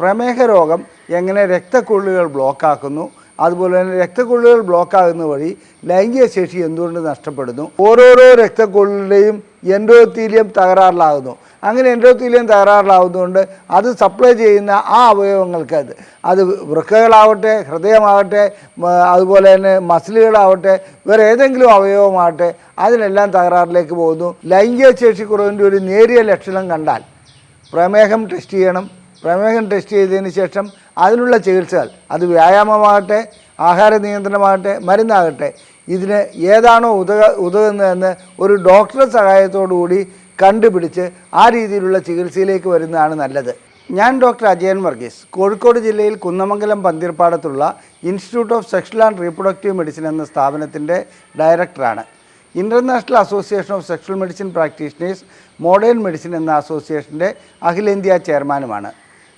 പ്രമേഹ രോഗം എങ്ങനെ രക്തക്കുള്ളുകൾ ബ്ലോക്കാക്കുന്നു അതുപോലെ തന്നെ രക്തക്കൊള്ളുകൾ ബ്ലോക്കാകുന്ന വഴി ലൈംഗിക ശേഷി എന്തുകൊണ്ട് നഷ്ടപ്പെടുന്നു ഓരോരോ രക്തക്കൊള്ളിന്റെയും എൻഡോത്തീലിയം തകരാറിലാകുന്നു. അങ്ങനെ എൻഡോത്തീലിയം തകരാറിലാകുന്നതുകൊണ്ട് അത് സപ്ലൈ ചെയ്യുന്ന ആ അവയവങ്ങൾക്ക് അത് അത് വൃക്കകളാവട്ടെ ഹൃദയമാവട്ടെ അതുപോലെ തന്നെ മസിലുകളാവട്ടെ വേറെ ഏതെങ്കിലും അവയവമാവട്ടെ അതിനെല്ലാം തകരാറിലേക്ക് പോകുന്നു. ലൈംഗിക ശേഷി കുറവിന്റെ ഒരു നേരിയ ലക്ഷണം കണ്ടാൽ പ്രമേഹം ടെസ്റ്റ് ചെയ്യണം പ്രമേഹം ടെസ്റ്റ് ചെയ്തതിന് ശേഷം അതിനുള്ള ചികിത്സകൾ. അത് വ്യായാമമാകട്ടെ ആഹാര നിയന്ത്രണമാകട്ടെ മരുന്നാകട്ടെ. ഇതിന് ഏതാണോ ഉതക ഉതകുന്നതെന്ന് ഒരു ഡോക്ടറെ സഹായത്തോടു കൂടി കണ്ടുപിടിച്ച് ആ രീതിയിലുള്ള ചികിത്സയിലേക്ക് വരുന്നതാണ് നല്ലത്. ഞാൻ ഡോക്ടർ അജയൻ വർഗീസ്. കോഴിക്കോട് ജില്ലയിൽ Kunnamangalam പന്തീർപ്പാടത്തുള്ള institute of sexual and reproductive medicine എന്ന സ്ഥാപനത്തിന്റെ ഡയറക്ടറാണ്. International association of sexual medicine practitioners modern medicine എന്ന അസോസിയേഷന്റെ അഖിലേന്ത്യാ ചെയർമാനുമാണ്.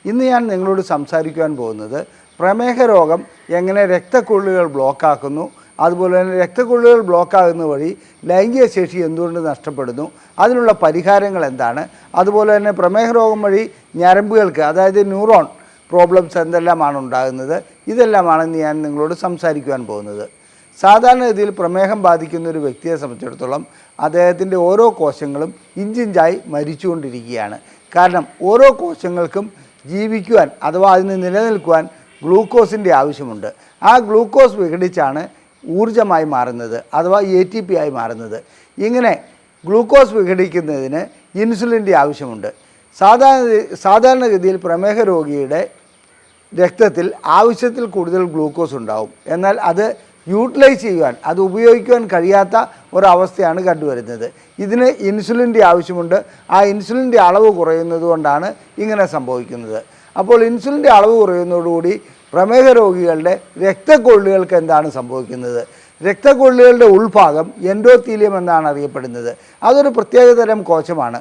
ഇന്ന് ഞാൻ നിങ്ങളോട് സംസാരിക്കുവാൻ പോകുന്നത് പ്രമേഹ രോഗം എങ്ങനെ രക്തക്കൊള്ളുകൾ ബ്ലോക്കാക്കുന്നു അതുപോലെ തന്നെ രക്തക്കൊള്ളുകൾ ബ്ലോക്കാകുന്ന വഴി ലൈംഗിക ശേഷി എന്തുകൊണ്ട് നഷ്ടപ്പെടുന്നു അതിനുള്ള പരിഹാരങ്ങൾ എന്താണ് അതുപോലെ തന്നെ പ്രമേഹ രോഗം വഴി ഞരമ്പുകൾക്ക് അതായത് ന്യൂറോൺ പ്രോബ്ലംസ് എന്തെല്ലാമാണ് ഉണ്ടാകുന്നത് ഇതെല്ലാമാണ് ഞാൻ നിങ്ങളോട് സംസാരിക്കുവാൻ പോകുന്നത്. സാധാരണഗതിയിൽ പ്രമേഹം ബാധിക്കുന്ന ഒരു വ്യക്തിയെ സംബന്ധിച്ചിടത്തോളം അദ്ദേഹത്തിന്റെ ഓരോ കോശങ്ങളും ഇഞ്ചിഞ്ചായി മരിച്ചുകൊണ്ടിരിക്കുകയാണ്. കാരണം ഓരോ കോശങ്ങൾക്കും ജീവിക്കുവാൻ അഥവാ അതിന് നിലനിൽക്കുവാൻ ഗ്ലൂക്കോസിന്റെ ആവശ്യമുണ്ട്. ആ ഗ്ലൂക്കോസ് വിഘടിച്ചാണ് ഊർജമായി മാറുന്നത് അഥവാ എ ടി പി ആയി മാറുന്നത്. ഇങ്ങനെ ഗ്ലൂക്കോസ് വിഘടിക്കുന്നതിന് ഇൻസുലിന്റെ ആവശ്യമുണ്ട്. സാധാരണ സാധാരണഗതിയിൽ പ്രമേഹ രോഗിയുടെ രക്തത്തിൽ ആവശ്യത്തിൽ കൂടുതൽ ഗ്ലൂക്കോസ് ഉണ്ടാവും. എന്നാൽ അത് യൂട്ടിലൈസ് ചെയ്യുവാൻ അത് ഉപയോഗിക്കുവാൻ കഴിയാത്ത ഒരവസ്ഥയാണ് കണ്ടുവരുന്നത്. ഇതിന് ഇൻസുലിന്റെ ആവശ്യമുണ്ട്. ആ ഇൻസുലിന്റെ അളവ് കുറയുന്നത് കൊണ്ടാണ് ഇങ്ങനെ സംഭവിക്കുന്നത്. അപ്പോൾ ഇൻസുലിന്റെ അളവ് കുറയുന്നതോടുകൂടി പ്രമേഹ രോഗികളുടെ രക്തക്കൊള്ളുകൾക്ക് എന്താണ് സംഭവിക്കുന്നത്? രക്തക്കൊള്ളുകളുടെ ഉൾഭാഗം എൻഡോത്തീലിയം എന്നാണ് അറിയപ്പെടുന്നത്. അതൊരു പ്രത്യേകതരം കോശമാണ്.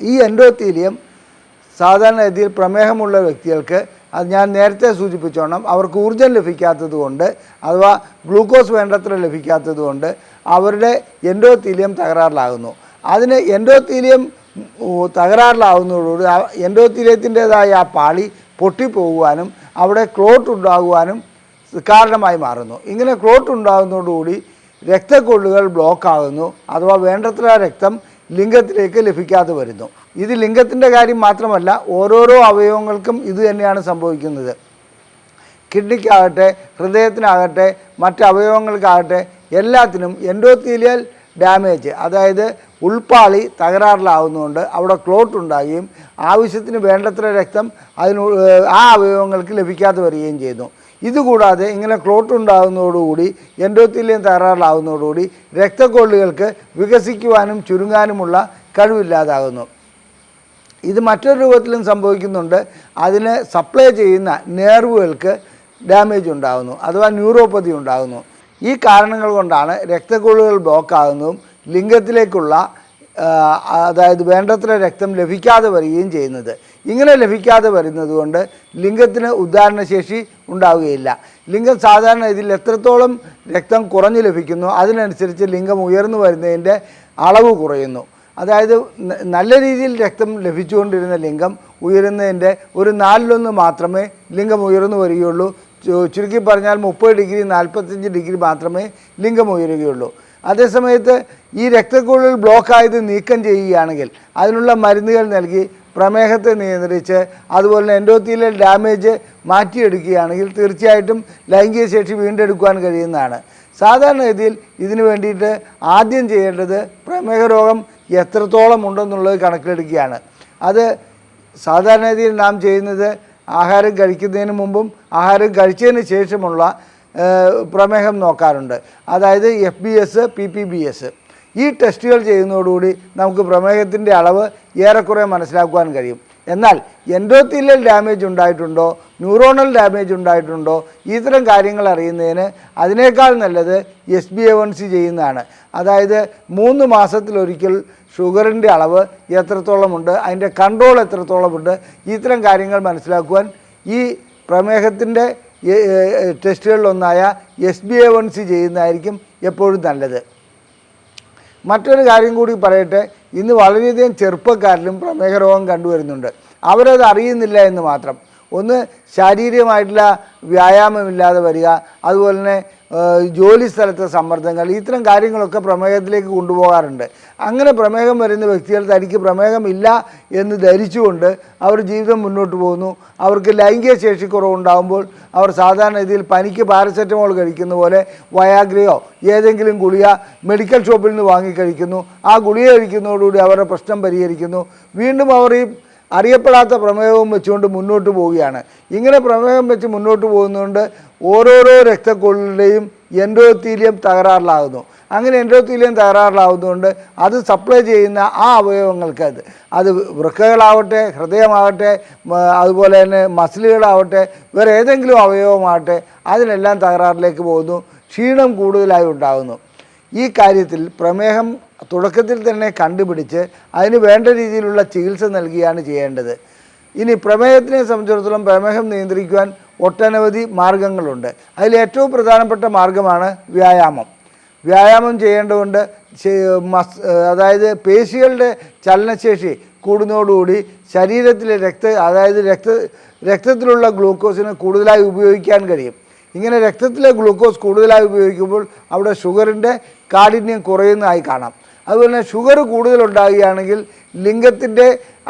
ഈ എൻഡോത്തീലിയം സാധാരണഗതിയിൽ പ്രമേഹമുള്ള വ്യക്തികൾക്ക് അത് ഞാൻ നേരത്തെ സൂചിപ്പിച്ചോണം. അവർക്ക് ഊർജം ലഭിക്കാത്തത് കൊണ്ട് അഥവാ ഗ്ലൂക്കോസ് വേണ്ടത്ര ലഭിക്കാത്തത് കൊണ്ട് അവരുടെ എൻഡോത്തീലിയം തകരാറിലാകുന്നു. അതിന് എൻഡോത്തീലിയം തകരാറിലാവുന്നതോടുകൂടി എൻഡോത്തീലിയത്തിന്റെതായ ആ പാളി പൊട്ടിപ്പോകുവാനും അവിടെ ക്ലോട്ട് ഉണ്ടാകുവാനും കാരണമായി മാറുന്നു. ഇങ്ങനെ ക്ലോട്ട് ഉണ്ടാകുന്നതോടുകൂടി രക്തക്കൊള്ളുകൾ ബ്ലോക്കാകുന്നു. അഥവാ വേണ്ടത്ര രക്തം ലിംഗത്തിലേക്ക് ലഭിക്കാതെ വരുന്നു. ഇത് ലിംഗത്തിന്റെ കാര്യം മാത്രമല്ല ഓരോരോ അവയവങ്ങൾക്കും ഇത് തന്നെയാണ് സംഭവിക്കുന്നത്. കിഡ്നിക്കാകട്ടെ ഹൃദയത്തിനാകട്ടെ മറ്റ് അവയവങ്ങൾക്കാകട്ടെ എല്ലാത്തിനും എൻഡോത്തീലിയൽ ഡാമേജ് അതായത് ഉൾപ്പാളി തകരാറിലാവുന്നതുകൊണ്ട് അവിടെ ക്ലോട്ട് ഉണ്ടാകുകയും ആവശ്യത്തിന് വേണ്ടത്ര രക്തം അതിന് ആ അവയവങ്ങൾക്ക് ലഭിക്കാതെ വരികയും ചെയ്യുന്നു. ഇതുകൂടാതെ ഇങ്ങനെ ക്ലോട്ട് ഉണ്ടാകുന്നതോടുകൂടി എൻഡോത്തീലിയം തകരാറിലാവുന്നതോടുകൂടി രക്തക്കൊള്ളുകൾക്ക് വികസിക്കുവാനും ചുരുങ്ങാനുമുള്ള കഴിവില്ലാതാകുന്നു. ഇത് മറ്റൊരു രൂപത്തിലും സംഭവിക്കുന്നുണ്ട്. അതിന് സപ്ലൈ ചെയ്യുന്ന നേർവുകൾക്ക് ഡാമേജ് ഉണ്ടാകുന്നു അഥവാ ന്യൂറോപ്പതി ഉണ്ടാകുന്നു. ഈ കാരണങ്ങൾ കൊണ്ടാണ് രക്തക്കുഴലുകൾ ബ്ലോക്കാകുന്നതും ലിംഗത്തിലേക്കുള്ള അതായത് വേണ്ടത്ര രക്തം ലഭിക്കാതെ വരികയും ചെയ്യുന്നത്. ഇങ്ങനെ ലഭിക്കാതെ വരുന്നത് കൊണ്ട് ലിംഗത്തിന് ഉദാഹരണശേഷി ഉണ്ടാവുകയില്ല. ലിംഗം സാധാരണ ഇതിൽ എത്രത്തോളം രക്തം കുറഞ്ഞു ലഭിക്കുന്നു അതിനനുസരിച്ച് ലിംഗം ഉയർന്നു വരുന്നതിന്റെ അളവ് കുറയുന്നു. അതായത് നല്ല രീതിയിൽ രക്തം ലഭിച്ചുകൊണ്ടിരുന്ന ലിംഗം ഉയരുന്നതിന്റെ ഒരു നാലിലൊന്ന് മാത്രമേ ലിംഗം ഉയർന്നു വരികയുള്ളൂ. ചുരുക്കി പറഞ്ഞാൽ മുപ്പത് ഡിഗ്രി നാൽപ്പത്തഞ്ച് ഡിഗ്രി മാത്രമേ ലിംഗം ഉയരുകയുള്ളൂ. അതേസമയത്ത് ഈ രക്തക്കുഴൽ ബ്ലോക്കായത് നീക്കം ചെയ്യുകയാണെങ്കിൽ അതിനുള്ള മരുന്നുകൾ നൽകി പ്രമേഹത്തെ നിയന്ത്രിച്ച് അതുപോലെ തന്നെ എൻഡോത്തീലിയൽ ഡാമേജ് മാറ്റിയെടുക്കുകയാണെങ്കിൽ തീർച്ചയായിട്ടും ലൈംഗിക ശേഷി വീണ്ടെടുക്കുവാൻ കഴിയുന്നതാണ്. സാധാരണഗതിയിൽ ഇതിനു വേണ്ടിയിട്ട് ആദ്യം ചെയ്യേണ്ടത് പ്രമേഹ രോഗം എത്രത്തോളം ഉണ്ടെന്നുള്ളത് കണക്കിലെടുക്കുകയാണ്. അത് സാധാരണഗതിയിൽ നാം ചെയ്യുന്നത് ആഹാരം കഴിക്കുന്നതിന് മുമ്പും ആഹാരം കഴിച്ചതിന് ശേഷമുള്ള പ്രമേഹം നോക്കാറുണ്ട്. അതായത് F B S P P B S ഈ ടെസ്റ്റുകൾ ചെയ്യുന്നതോടുകൂടി നമുക്ക് പ്രമേഹത്തിന്റെ അളവ് ഏറെക്കുറെ മനസ്സിലാക്കുവാൻ കഴിയും. എന്നാൽ എൻഡോത്തീലിയൽ ഡാമേജ് ഉണ്ടായിട്ടുണ്ടോ ന്യൂറോണൽ ഡാമേജ് ഉണ്ടായിട്ടുണ്ടോ ഇത്തരം കാര്യങ്ങൾ അറിയുന്നതിന് അതിനേക്കാൾ നല്ലത് S B A one C ചെയ്യുന്നതാണ്. അതായത് മൂന്ന് മാസത്തിലൊരിക്കൽ ഷുഗറിന്റെ അളവ് എത്രത്തോളമുണ്ട് അതിന്റെ കൺട്രോൾ എത്രത്തോളമുണ്ട് ഇത്തരം കാര്യങ്ങൾ മനസ്സിലാക്കുവാൻ ഈ പ്രമേഹത്തിന്റെ ടെസ്റ്റുകളിലൊന്നായ S B A one C ചെയ്യുന്നതായിരിക്കും എപ്പോഴും നല്ലത്. മറ്റൊരു കാര്യം കൂടി പറയട്ടെ ഇന്ന് വളരെയധികം ചെറുപ്പക്കാരിലും പ്രമേഹ രോഗം കണ്ടുവരുന്നുണ്ട്. അവരത് അറിയുന്നില്ല എന്ന് മാത്രം. ഒന്ന് ശാരീരികമായിട്ടുള്ള വ്യായാമമില്ലാതെ വരിക അതുപോലെ തന്നെ ജോലി സ്ഥലത്തെ സമ്മർദ്ദങ്ങൾ ഇത്തരം കാര്യങ്ങളൊക്കെ പ്രമേഹത്തിലേക്ക് കൊണ്ടുപോകാറുണ്ട്. അങ്ങനെ പ്രമേഹം വരുന്ന വ്യക്തികൾ തനിക്ക് പ്രമേഹമില്ല എന്ന് ധരിച്ചുകൊണ്ട് അവർ ജീവിതം മുന്നോട്ട് പോകുന്നു. അവർക്ക് ലൈംഗിക ശേഷി കുറവുണ്ടാകുമ്പോൾ അവർ സാധാരണ രീതിയിൽ പനിക്ക് പാരസെറ്റമോൾ കഴിക്കുന്ന പോലെ വയാഗ്രയോ ഏതെങ്കിലും ഗുളിക മെഡിക്കൽ ഷോപ്പിൽ നിന്ന് വാങ്ങി കഴിക്കുന്നു. ആ ഗുളിക കഴിക്കുന്നതോടുകൂടി അവരുടെ പ്രശ്നം പരിഹരിക്കുന്നു. വീണ്ടും അവർ ഈ അറിയപ്പെടാത്ത പ്രമേഹവും വെച്ചുകൊണ്ട് മുന്നോട്ട് പോവുകയാണ്. ഇങ്ങനെ പ്രമേഹം വെച്ച് മുന്നോട്ട് പോകുന്നതുകൊണ്ട് ഓരോരോ രക്തക്കൊള്ളിലെയും എൻഡോത്തീലിയം തകരാറിലാകുന്നു അങ്ങനെ എൻഡോത്തീലിയം തകരാറിലാകുന്നതുകൊണ്ട് അത് സപ്ലൈ ചെയ്യുന്ന ആ അവയവങ്ങൾക്ക് അത് അത് വൃക്കകളാവട്ടെ ഹൃദയമാവട്ടെ അതുപോലെ തന്നെ മസിലുകളാവട്ടെ വേറെ ഏതെങ്കിലും അവയവമാവട്ടെ അതിനെല്ലാം തകരാറിലേക്ക് പോകുന്നു. ക്ഷീണം കൂടുതലായി ഉണ്ടാകുന്നു. ഈ കാര്യത്തിൽ പ്രമേഹം തുടക്കത്തിൽ തന്നെ കണ്ടുപിടിച്ച് അതിന് വേണ്ട രീതിയിലുള്ള ചികിത്സ നൽകിയാണ് ചെയ്യേണ്ടത്. ഇനി പ്രമേഹത്തിനെ സംബന്ധിച്ചിടത്തോളം പ്രമേഹം നിയന്ത്രിക്കുവാൻ ഒട്ടനവധി മാർഗങ്ങളുണ്ട്. അതിൽ ഏറ്റവും പ്രധാനപ്പെട്ട മാർഗമാണ് വ്യായാമം. വ്യായാമം ചെയ്യേണ്ടതുകൊണ്ട് മസ് അതായത് പേശികളുടെ ചലനശേഷി കൂടുന്നതോടുകൂടി ശരീരത്തിലെ രക്ത അതായത് രക്ത രക്തത്തിലുള്ള ഗ്ലൂക്കോസിന് കൂടുതലായി ഉപയോഗിക്കാൻ കഴിയും. ഇങ്ങനെ രക്തത്തിലെ ഗ്ലൂക്കോസ് കൂടുതലായി ഉപയോഗിക്കുമ്പോൾ അവിടെ ഷുഗറിന്റെ കാഠിന്യം കുറയുന്നതായി കാണാം. അതുപോലെ തന്നെ ഷുഗർ കൂടുതലുണ്ടാകുകയാണെങ്കിൽ ലിംഗത്തിന്റെ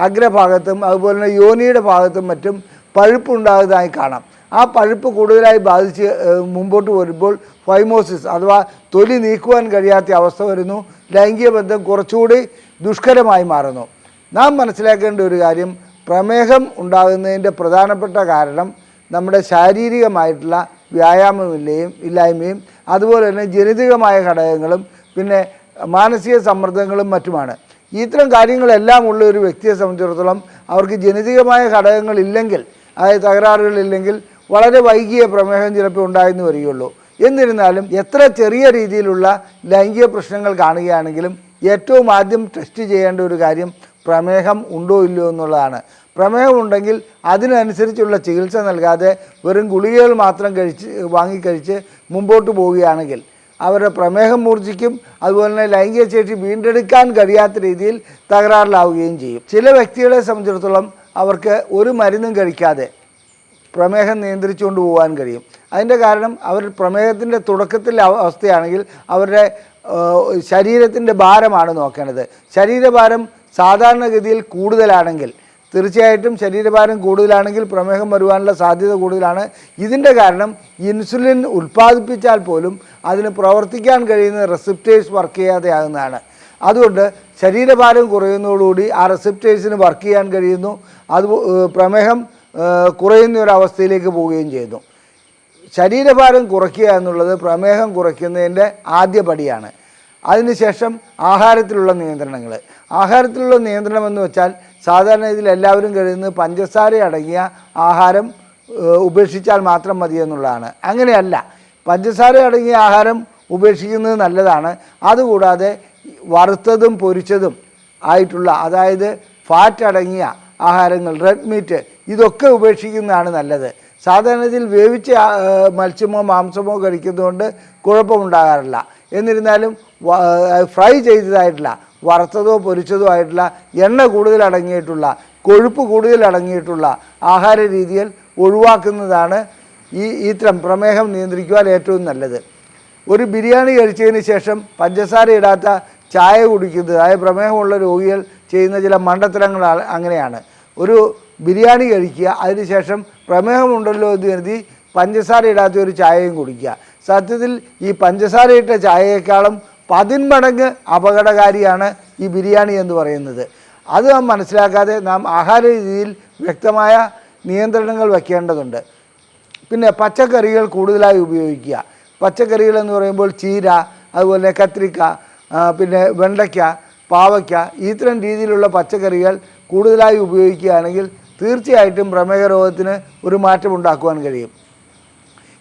അഗ്രഭാഗത്തും അതുപോലെ തന്നെ യോനിയുടെ ഭാഗത്തും മറ്റും പഴുപ്പുണ്ടാകുന്നതായി കാണാം. ആ പഴുപ്പ് കൂടുതലായി ബാധിച്ച് മുമ്പോട്ട് വരുമ്പോൾ ഫൈമോസിസ് അഥവാ തൊലി നീക്കുവാൻ കഴിയാത്ത അവസ്ഥ വരുന്നു. ലൈംഗിക ബന്ധം കുറച്ചുകൂടി ദുഷ്കരമായി മാറുന്നു. നാം മനസ്സിലാക്കേണ്ട ഒരു കാര്യം പ്രമേഹം ഉണ്ടാകുന്നതിന്റെ പ്രധാനപ്പെട്ട കാരണം നമ്മുടെ ശാരീരികമായിട്ടുള്ള വ്യായാമമില്ലയും ഇല്ലായ്മയും അതുപോലെ തന്നെ ജനിതകമായ ഘടകങ്ങളും പിന്നെ മാനസിക സമ്മർദ്ദങ്ങളും മറ്റുമാണ്. ഇത്തരം കാര്യങ്ങളെല്ലാം ഉള്ള ഒരു വ്യക്തിയെ സംബന്ധിച്ചിടത്തോളം അവർക്ക് ജനിതകമായ ഘടകങ്ങളില്ലെങ്കിൽ അതായത് തകരാറുകളില്ലെങ്കിൽ വളരെ വൈകിയ പ്രമേഹം ചിലപ്പോൾ ഉണ്ടായെന്ന് വരികയുള്ളൂ. എന്നിരുന്നാലും എത്ര ചെറിയ രീതിയിലുള്ള ലൈംഗിക പ്രശ്നങ്ങൾ കാണുകയാണെങ്കിലും ഏറ്റവും ആദ്യം ടെസ്റ്റ് ചെയ്യേണ്ട ഒരു കാര്യം പ്രമേഹം ഉണ്ടോ ഇല്ലയോ എന്നുള്ളതാണ്. പ്രമേഹം ഉണ്ടെങ്കിൽ അതിനനുസരിച്ചുള്ള ചികിത്സ നൽകാതെ വെറും ഗുളികകൾ മാത്രം കഴിച്ച് വാങ്ങിക്കഴിച്ച് മുമ്പോട്ട് പോവുകയാണെങ്കിൽ അവരുടെ പ്രമേഹം മൂർജിക്കും അതുപോലെ തന്നെ ലൈംഗിക ശേഷി വീണ്ടെടുക്കാൻ കഴിയാത്ത രീതിയിൽ തകരാറിലാവുകയും ചെയ്യും. ചില വ്യക്തികളെ സംബന്ധിച്ചിടത്തോളം അവർക്ക് ഒരു മരുന്നും കഴിക്കാതെ പ്രമേഹം നിയന്ത്രിച്ചുകൊണ്ട് പോകാൻ കഴിയും. അതിന്റെ കാരണം അവർ പ്രമേഹത്തിന്റെ തുടക്കത്തിലെ അവസ്ഥയാണെങ്കിൽ അവരുടെ ശരീരത്തിന്റെ ഭാരമാണ് നോക്കേണ്ടത്. ശരീരഭാരം സാധാരണഗതിയിൽ കൂടുതലാണെങ്കിൽ തീർച്ചയായിട്ടും ശരീരഭാരം കൂടുതലാണെങ്കിൽ പ്രമേഹം വരുവാനുള്ള സാധ്യത കൂടുതലാണ്. ഇതിന്റെ കാരണം ഇൻസുലിൻ ഉൽപ്പാദിപ്പിച്ചാൽ പോലും അതിന് പ്രവർത്തിക്കാൻ കഴിയുന്ന റെസിപ്റ്റേഴ്സ് വർക്ക് ചെയ്യാതെ ആകുന്നതാണ്. അതുകൊണ്ട് ശരീരഭാരം കുറയുന്നതോടുകൂടി ആ റെസിപ്റ്റേഴ്സിന് വർക്ക് ചെയ്യാൻ കഴിയുന്നു. അത് പ്രമേഹം കുറയുന്ന ഒരു അവസ്ഥയിലേക്ക് പോവുകയും ചെയ്യുന്നു. ശരീരഭാരം കുറയ്ക്കുക എന്നുള്ളത് പ്രമേഹം കുറയ്ക്കുന്നതിന്റെ ആദ്യ പടിയാണ്. അതിനുശേഷം ആഹാരത്തിലുള്ള നിയന്ത്രണങ്ങൾ. ആഹാരത്തിലുള്ള നിയന്ത്രണം എന്ന് വെച്ചാൽ സാധാരണ ഇതിൽ എല്ലാവരും കഴിയുന്നത് പഞ്ചസാര അടങ്ങിയ ആഹാരം ഉപേക്ഷിച്ചാൽ മാത്രം മതി എന്നുള്ളതാണ്. അങ്ങനെയല്ല. പഞ്ചസാര അടങ്ങിയ ആഹാരം ഉപേക്ഷിക്കുന്നത് നല്ലതാണ്. അതുകൂടാതെ വറുത്തതും പൊരിച്ചതും ആയിട്ടുള്ള അതായത് ഫാറ്റ് അടങ്ങിയ ആഹാരങ്ങൾ റെഡ് മീറ്റ് ഇതൊക്കെ ഉപേക്ഷിക്കുന്നതാണ് നല്ലത്. സാധാരണ ഇതിൽ വേവിച്ച മത്സ്യമോ മാംസമോ കഴിക്കുന്നതുകൊണ്ട് കുഴപ്പമുണ്ടാകാറില്ല. എന്നിരുന്നാലും ഫ്രൈ ചെയ്തതായിട്ടില്ല വറുത്തതോ പൊരിച്ചതോ ആയിട്ടുള്ള എണ്ണ കൂടുതൽ അടങ്ങിയിട്ടുള്ള കൊഴുപ്പ് കൂടുതൽ അടങ്ങിയിട്ടുള്ള ആഹാര രീതിയിൽ ഒഴിവാക്കുന്നതാണ് ഈ ഇത്തരം പ്രമേഹം നിയന്ത്രിക്കുവാൻ ഏറ്റവും നല്ലത്. ഒരു ബിരിയാണി കഴിച്ചതിന് ശേഷം പഞ്ചസാര ഇടാത്ത ചായ കുടിക്കുന്നത് അതായത് പ്രമേഹമുള്ള രോഗികൾ ചെയ്യുന്ന ചില മണ്ടത്തരങ്ങളാണ് അങ്ങനെയാണ്. ഒരു ബിരിയാണി കഴിക്കുക അതിനുശേഷം പ്രമേഹമുണ്ടല്ലോ എന്ന് കരുതി പഞ്ചസാര ഇടാത്ത ഒരു ചായയും കുടിക്കുക. സത്യത്തിൽ ഈ പഞ്ചസാര ഇട്ട ചായയേക്കാളും പതിന്മടങ്ങ് അപകടകാരിയാണ് ഈ ബിരിയാണി എന്ന് പറയുന്നത്. അത് നാം മനസ്സിലാക്കാതെ നാം ആഹാര രീതിയിൽ വ്യക്തമായ നിയന്ത്രണങ്ങൾ വയ്ക്കേണ്ടതുണ്ട് പിന്നെ പച്ചക്കറികൾ കൂടുതലായി ഉപയോഗിക്കുക. പച്ചക്കറികൾ എന്ന് പറയുമ്പോൾ ചീര അതുപോലെ കത്രിക്ക പിന്നെ വെണ്ടയ്ക്ക പാവയ്ക്ക ഇത്തരം രീതിയിലുള്ള പച്ചക്കറികൾ കൂടുതലായി ഉപയോഗിക്കുകയാണെങ്കിൽ തീർച്ചയായിട്ടും പ്രമേഹ രോഗത്തിന് ഒരു മാറ്റം ഉണ്ടാക്കുവാൻ കഴിയും.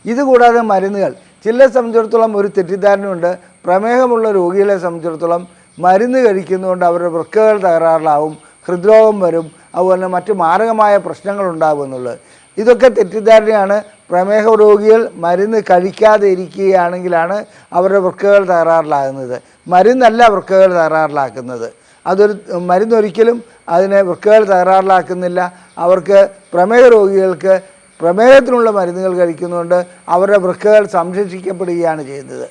ഇതുകൂടാതെ മരുന്നുകൾ. ചില സംബന്ധിച്ചിടത്തോളം ഒരു തെറ്റിദ്ധാരണയുണ്ട്. പ്രമേഹമുള്ള രോഗികളെ സംബന്ധിച്ചിടത്തോളം മരുന്ന് കഴിക്കുന്നതുകൊണ്ട് അവരുടെ വൃക്കകൾ തകരാറിലാവും ഹൃദ്രോഗം വരും അതുപോലെ തന്നെ മറ്റ് മാരകമായ പ്രശ്നങ്ങൾ ഉണ്ടാകുമെന്നുള്ളത് ഇതൊക്കെ തെറ്റിദ്ധാരണയാണ്. പ്രമേഹ രോഗികൾ മരുന്ന് കഴിക്കാതെ ഇരിക്കുകയാണെങ്കിലാണ് അവരുടെ വൃക്കകൾ തകരാറിലാകുന്നത്. മരുന്നല്ല വൃക്കകൾ തകരാറിലാക്കുന്നത്. അതൊരു മരുന്നൊരിക്കലും അതിനെ വൃക്കകൾ തകരാറിലാക്കുന്നില്ല. അവർക്ക് പ്രമേഹ രോഗികൾക്ക് പ്രമേഹത്തിനുള്ള മരുന്നുകൾ കഴിക്കുന്നതുകൊണ്ട് അവരുടെ വൃക്കകൾ സംരക്ഷിക്കപ്പെടുകയാണ് ചെയ്യുന്നത്.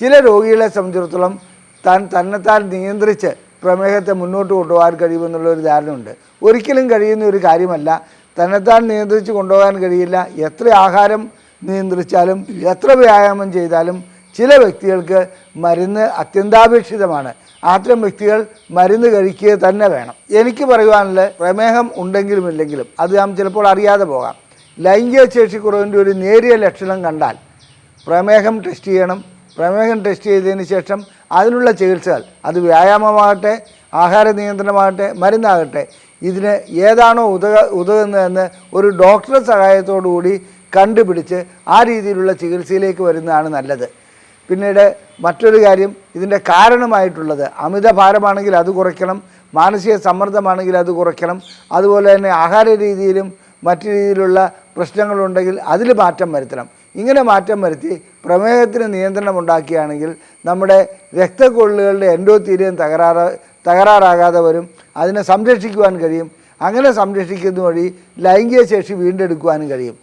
ചില രോഗികളെ സംബന്ധിച്ചിടത്തോളം താൻ തന്നെത്താൻ നിയന്ത്രിച്ച് പ്രമേഹത്തെ മുന്നോട്ട് കൊണ്ടുപോകാൻ കഴിയുമെന്നുള്ള ഒരു ധാരണയുണ്ട്. ഒരിക്കലും കഴിയുന്ന ഒരു കാര്യമല്ല. തന്നെത്താൻ നിയന്ത്രിച്ച് കൊണ്ടുപോകാൻ കഴിയില്ല. എത്ര ആഹാരം നിയന്ത്രിച്ചാലും എത്ര വ്യായാമം ചെയ്താലും ചില വ്യക്തികൾക്ക് മരുന്ന് അത്യന്താപേക്ഷിതമാണ്. അത്തരം വ്യക്തികൾ മരുന്ന് കഴിക്കുക തന്നെ വേണം. എനിക്ക് പറയുവാനുള്ള പ്രമേഹം ഉണ്ടെങ്കിലും ഇല്ലെങ്കിലും അത് നാം ചിലപ്പോൾ അറിയാതെ പോകാം. ലൈംഗിക ശേഷിക്കുറവിന്റെ ഒരു നേരിയ ലക്ഷണം കണ്ടാൽ പ്രമേഹം ടെസ്റ്റ് ചെയ്യണം. പ്രമേഹം ടെസ്റ്റ് ചെയ്തതിന് ശേഷം അതിനുള്ള ചികിത്സകൾ. അത് വ്യായാമമാകട്ടെ ആഹാര നിയന്ത്രണമാകട്ടെ മരുന്നാകട്ടെ. ഇതിന് ഏതാണോ ഉതക ഉതകുന്നതെന്ന് ഒരു ഡോക്ടറുടെ സഹായത്തോടു കൂടി കണ്ടുപിടിച്ച് ആ രീതിയിലുള്ള ചികിത്സയിലേക്ക് വരുന്നതാണ് നല്ലത്. പിന്നീട് മറ്റൊരു കാര്യം ഇതിന്റെ കാരണമായിട്ടുള്ളത് അമിത ഭാരമാണെങ്കിൽ അത് കുറയ്ക്കണം മാനസിക സമ്മർദ്ദമാണെങ്കിൽ അത് കുറയ്ക്കണം അതുപോലെ തന്നെ ആഹാര രീതിയിലും മറ്റു രീതിയിലുള്ള പ്രശ്നങ്ങളുണ്ടെങ്കിൽ അതിൽ മാറ്റം വരുത്തണം. ഇങ്ങനെ മാറ്റം വരുത്തി പ്രമേഹത്തിന് നിയന്ത്രണം ഉണ്ടാക്കുകയാണെങ്കിൽ നമ്മുടെ രക്തക്കൊള്ളുകളുടെ എൻഡോത്തീരിയം തകരാറ് തകരാറാകാതെ വരും അതിനെ സംരക്ഷിക്കുവാൻ കഴിയും. അങ്ങനെ സംരക്ഷിക്കുന്ന വഴി ലൈംഗിക ശേഷി വീണ്ടെടുക്കുവാനും കഴിയും.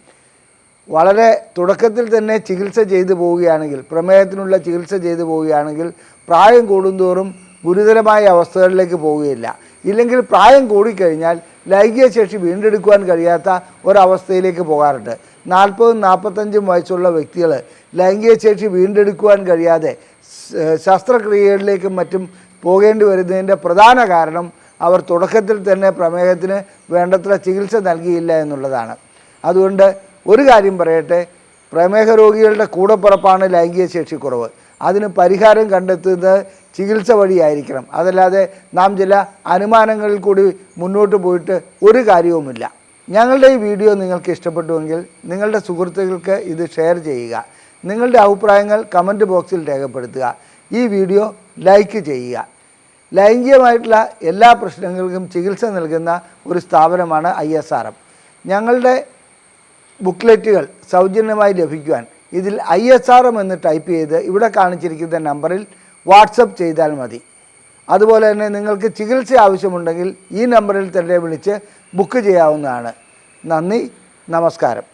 വളരെ തുടക്കത്തിൽ തന്നെ ചികിത്സ ചെയ്തു പോവുകയാണെങ്കിൽ പ്രമേഹത്തിനുള്ള ചികിത്സ ചെയ്തു പോവുകയാണെങ്കിൽ പ്രായം കൂടുന്തോറും ഗുരുതരമായ അവസ്ഥകളിലേക്ക് പോവുകയില്ല. ഇല്ലെങ്കിൽ പ്രായം കൂടിക്കഴിഞ്ഞാൽ ലൈംഗിക ശേഷി വീണ്ടെടുക്കുവാൻ കഴിയാത്ത ഒരവസ്ഥയിലേക്ക് പോകാറുണ്ട്. നാൽപ്പതും നാൽപ്പത്തഞ്ചും വയസ്സുള്ള വ്യക്തികൾ ലൈംഗിക ശേഷി വീണ്ടെടുക്കുവാൻ കഴിയാതെ ശസ്ത്രക്രിയകളിലേക്കും മറ്റും പോകേണ്ടി വരുന്നതിന്റെ പ്രധാന കാരണം അവർ തുടക്കത്തിൽ തന്നെ പ്രമേഹത്തിന് വേണ്ടത്ര ചികിത്സ നൽകിയില്ല എന്നുള്ളതാണ്. അതുകൊണ്ട് ഒരു കാര്യം പറയട്ടെ പ്രമേഹ രോഗികളുടെ കൂടപ്പുറപ്പാണ് ലൈംഗിക ശേഷിക്കുറവ് അതിന് പരിഹാരം കണ്ടെത്തുന്നത് ചികിത്സ വഴിയായിരിക്കണം. അതല്ലാതെ നാം ചില അനുമാനങ്ങളിൽ കൂടി മുന്നോട്ട് പോയിട്ട് ഒരു കാര്യവുമില്ല. ഞങ്ങളുടെ ഈ വീഡിയോ നിങ്ങൾക്ക് ഇഷ്ടപ്പെട്ടുവെങ്കിൽ നിങ്ങളുടെ സുഹൃത്തുക്കൾക്ക് ഇത് ഷെയർ ചെയ്യുക. നിങ്ങളുടെ അഭിപ്രായങ്ങൾ കമന്റ് ബോക്സിൽ രേഖപ്പെടുത്തുക. ഈ വീഡിയോ ലൈക്ക് ചെയ്യുക. ലൈംഗികമായിട്ടുള്ള എല്ലാ പ്രശ്നങ്ങൾക്കും ചികിത്സ നൽകുന്ന ഒരു സ്ഥാപനമാണ് ഐ ഞങ്ങളുടെ ബുക്ക്ലെറ്റുകൾ സൗജന്യമായി ലഭിക്കുവാൻ ഇതിൽ ഐ എസ് ആർ എം എന്ന് ടൈപ്പ് ചെയ്ത് ഇവിടെ കാണിച്ചിരിക്കുന്ന നമ്പറിൽ വാട്സപ്പ് ചെയ്താൽ മതി. അതുപോലെ തന്നെ നിങ്ങൾക്ക് ചികിത്സ ആവശ്യമുണ്ടെങ്കിൽ ഈ നമ്പറിൽ തന്നെ വിളിച്ച് ബുക്ക് ചെയ്യാവുന്നതാണ്. നന്ദി നമസ്കാരം.